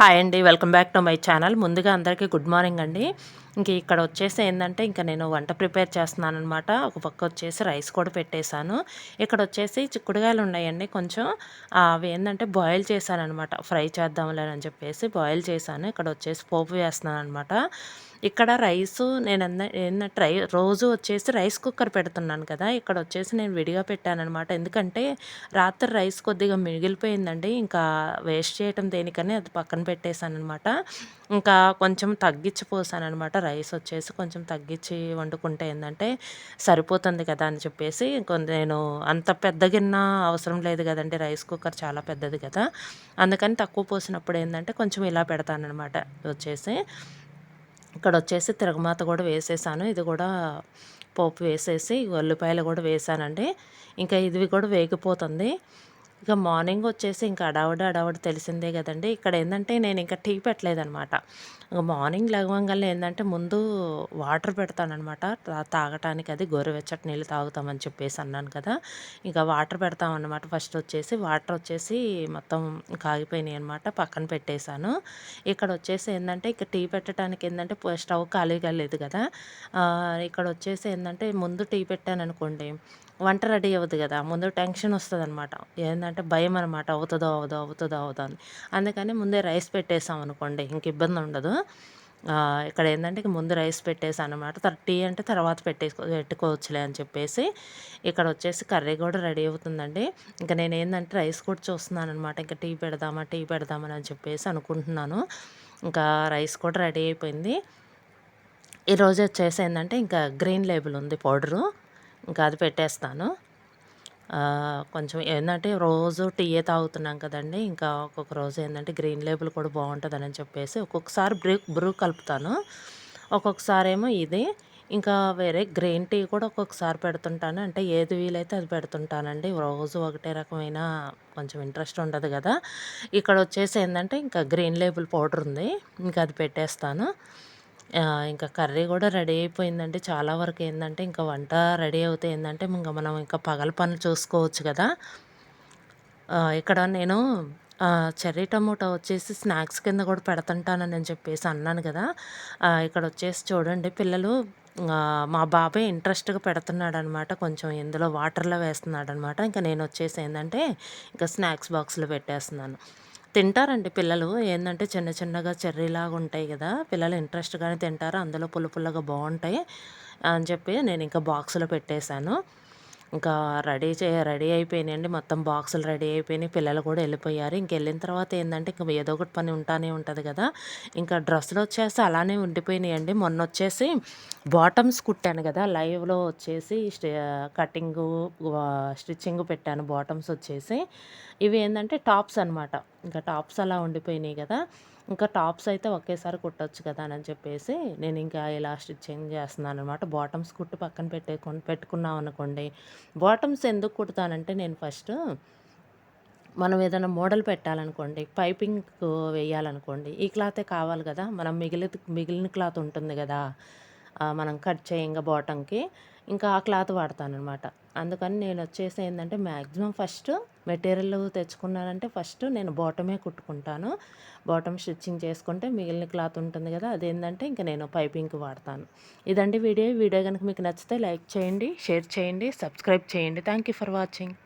Hi అండి welcome back to my channel. ముందుగా అందరికీ గుడ్ మార్నింగ్ అండి. ఇంక ఇక్కడ వచ్చేసి ఏంటంటే ఇంకా నేను వంట ప్రిపేర్ చేస్తున్నాను అనమాట ఒక పక్క వచ్చేసి రైస్ కూడా పెట్టేశాను. ఇక్కడ వచ్చేసి చిక్కుడుగాయలు ఉన్నాయండి. కొంచెం అవి ఏంటంటే బాయిల్ చేశాను అనమాట ఫ్రై చేద్దాంలేనని చెప్పేసి బాయిల్ చేశాను. ఇక్కడ వచ్చేసి పోపు వేస్తున్నాను అనమాట ఇక్కడ రైస్ నేను ఏంటంటే రై రోజు వచ్చేసి రైస్ కుక్కర్ పెడుతున్నాను కదా. ఇక్కడ వచ్చేసి నేను విడిగా పెట్టాను అనమాట ఎందుకంటే రాత్రి రైస్ కొద్దిగా మిగిలిపోయిందండి. ఇంకా వేస్ట్ చేయటం దేనికని అది పక్కన పెట్టేశాను అనమాట ఇంకా కొంచెం తగ్గించి పోసాను అనమాట రైస్ వచ్చేసి కొంచెం తగ్గించి వండుకుంటే ఏంటంటే సరిపోతుంది కదా అని చెప్పేసి నేను అంత పెద్ద గిన్నె అవసరం లేదు కదండి. రైస్ కుక్కర్ చాలా పెద్దది కదా. అందుకని తక్కువ పోసినప్పుడు ఏంటంటే కొంచెం ఇలా పెడతాను అనమాట వచ్చేసి ఇక్కడ వచ్చేసి తిరగమాత కూడా వేసేసాను. ఇది కూడా పోపు వేసేసి ఉల్లిపాయలు కూడా వేసానండి. ఇంకా ఇది కూడా వేగిపోతుంది. ఇక మార్నింగ్ వచ్చేసి ఇంకా అడావుడు అడావుడు తెలిసిందే కదండి. ఇక్కడ ఏంటంటే నేను ఇంకా టీ పెట్టలేదనమాట. ఇంకా మార్నింగ్ లగవంగానే ఏంటంటే ముందు వాటర్ పెడతానమాట తాగటానికి అది గోరువెచ్చటి నీళ్ళు తాగుతామని చెప్పేసి అన్నాను కదా. ఇంకా వాటర్ పెడతామన్నమాట ఫస్ట్ వచ్చేసి వాటర్ వచ్చేసి మొత్తం కాగిపోయినాయి అనమాట. పక్కన పెట్టేశాను. ఇక్కడ వచ్చేసి ఏంటంటే ఇక టీ పెట్టడానికి ఏంటంటే స్టవ్ ఖాళీగా లేదు కదా. ఇక్కడ వచ్చేసి ఏంటంటే ముందు టీ పెట్టాను అనుకోండి వంట రెడీ అవ్వదు కదా. ముందు టెన్షన్ వస్తుంది అనమాట ఏంటంటే భయం అనమాట అవుతుందో అవుదో అవుతుందో అవుదో అని. అందుకని ముందే రైస్ పెట్టేసాం అనుకోండి ఇంక ఇబ్బంది ఉండదు. ఇక్కడ ఏంటంటే ముందు రైస్ పెట్టేసి అనమాట టీ అంటే తర్వాత పెట్టేసుకో పెట్టుకోవచ్చులే అని చెప్పేసి ఇక్కడ వచ్చేసి కర్రీ కూడా రెడీ అవుతుందండి. ఇంకా నేను ఏంటంటే రైస్ కూడా చూస్తున్నాను అనమాట ఇంకా టీ పెడదామా టీ పెడదామని అని చెప్పేసి అనుకుంటున్నాను. ఇంకా రైస్ కూడా రెడీ అయిపోయింది. ఈరోజు వచ్చేసి ఏంటంటే ఇంకా గ్రీన్ లేబుల్ ఉంది పౌడరు. ఇంకా అది పెట్టేస్తాను. కొంచెం ఏంటంటే రోజు టీయే తాగుతున్నాం కదండి. ఇంకా ఒక్కొక్క రోజు ఏంటంటే గ్రీన్ లేబుల్ కూడా బాగుంటుందని చెప్పేసి ఒక్కొక్కసారి బ్రూ బ్రూ కలుపుతాను. ఒక్కొక్కసారి ఏమో ఇది. ఇంకా వేరే గ్రీన్ టీ కూడా ఒక్కొక్కసారి పెడుతుంటాను. అంటే ఏది వీలైతే అది పెడుతుంటానండి. రోజు ఒకటే రకమైన కొంచెం ఇంట్రెస్ట్ ఉండదు కదా. ఇక్కడ వచ్చేసి ఏంటంటే ఇంకా గ్రీన్ లేబుల్ పౌడర్ ఉంది ఇంకా అది పెట్టేస్తాను. ఇంకా కర్రీ కూడా రెడీ అయిపోయిందంటే చాలా వరకు ఏంటంటే ఇంకా వంట రెడీ అవుతే ఏంటంటే ఇంకా మనం ఇంకా పగల పనులు చూసుకోవచ్చు కదా. ఇక్కడ నేను చెర్రీ టమోటా వచ్చేసి స్నాక్స్ కింద కూడా పెడుతుంటానని చెప్పేసి అన్నాను కదా. ఇక్కడ వచ్చేసి చూడండి పిల్లలు మా బాబాయ్ ఇంట్రెస్ట్గా పెడుతున్నాడు అనమాట కొంచెం ఇందులో వాటర్లో వేస్తున్నాడు అనమాట ఇంకా నేను వచ్చేసి ఏంటంటే ఇంకా స్నాక్స్ బాక్స్లో పెట్టేస్తున్నాను. తింటారండి పిల్లలు. ఏంటంటే చిన్న చిన్నగా చెర్రీలాగా ఉంటాయి కదా పిల్లలు ఇంట్రెస్ట్గానే తింటారు. అందులో పుల్ల పుల్లగా బాగుంటాయి అని చెప్పి నేను ఇంకా బాక్స్లో పెట్టేశాను. ఇంకా రెడీ చే రెడీ అయిపోయినాయండి. మొత్తం బాక్సులు రెడీ అయిపోయినాయి. పిల్లలు కూడా వెళ్ళిపోయారు. ఇంక వెళ్ళిన తర్వాత ఏంటంటే ఇంకా ఏదో ఒకటి పని ఉంటానే ఉంటుంది కదా. ఇంకా డ్రెస్సులు వచ్చేసి అలానే ఉండిపోయినాయండి. మొన్న వచ్చేసి బాటమ్స్ కుట్టాను కదా లైవ్లో వచ్చేసి కటింగు స్టిచ్చింగ్ పెట్టాను బాటమ్స్ వచ్చేసి. ఇవి ఏంటంటే టాప్స్ అనమాట ఇంకా టాప్స్ అలా ఉండిపోయినాయి కదా. ఇంకా టాప్స్ అయితే ఒకేసారి కుట్టచ్చు కదా అని చెప్పేసి నేను ఇంకా ఇలా స్టిచ్చింగ్ చేస్తున్నాను అనమాట బాటమ్స్ కుట్టు పక్కన పెట్టే పెట్టుకున్నాం అనుకోండి. బాటమ్స్ ఎందుకు కుడతానంటే నేను ఫస్ట్ మనం ఏదైనా మోడల్ పెట్టాలనుకోండి పైపింగ్ వేయాలనుకోండి ఈ క్లాతే కావాలి కదా. మనం మిగిలి మిగిలిన క్లాత్ ఉంటుంది కదా. మనం కట్ చేయంగా బాటంకి ఇంకా ఆ క్లాత్ వాడతానమాట అందుకని నేను వచ్చేసి ఏంటంటే మ్యాక్సిమం ఫస్ట్ మెటీరియల్ తెచ్చుకున్నానంటే ఫస్ట్ నేను బాటమే కుట్టుకుంటాను. బాటమ్ స్టిచ్చింగ్ చేసుకుంటే మిగిలిన క్లాత్ ఉంటుంది కదా అదేంటంటే ఇంకా నేను పైపింగ్ వాడతాను. ఇదండి వీడియో. వీడియో కనుక మీకు నచ్చితే లైక్ చేయండి షేర్ చేయండి సబ్స్క్రైబ్ చేయండి. Thank you for watching.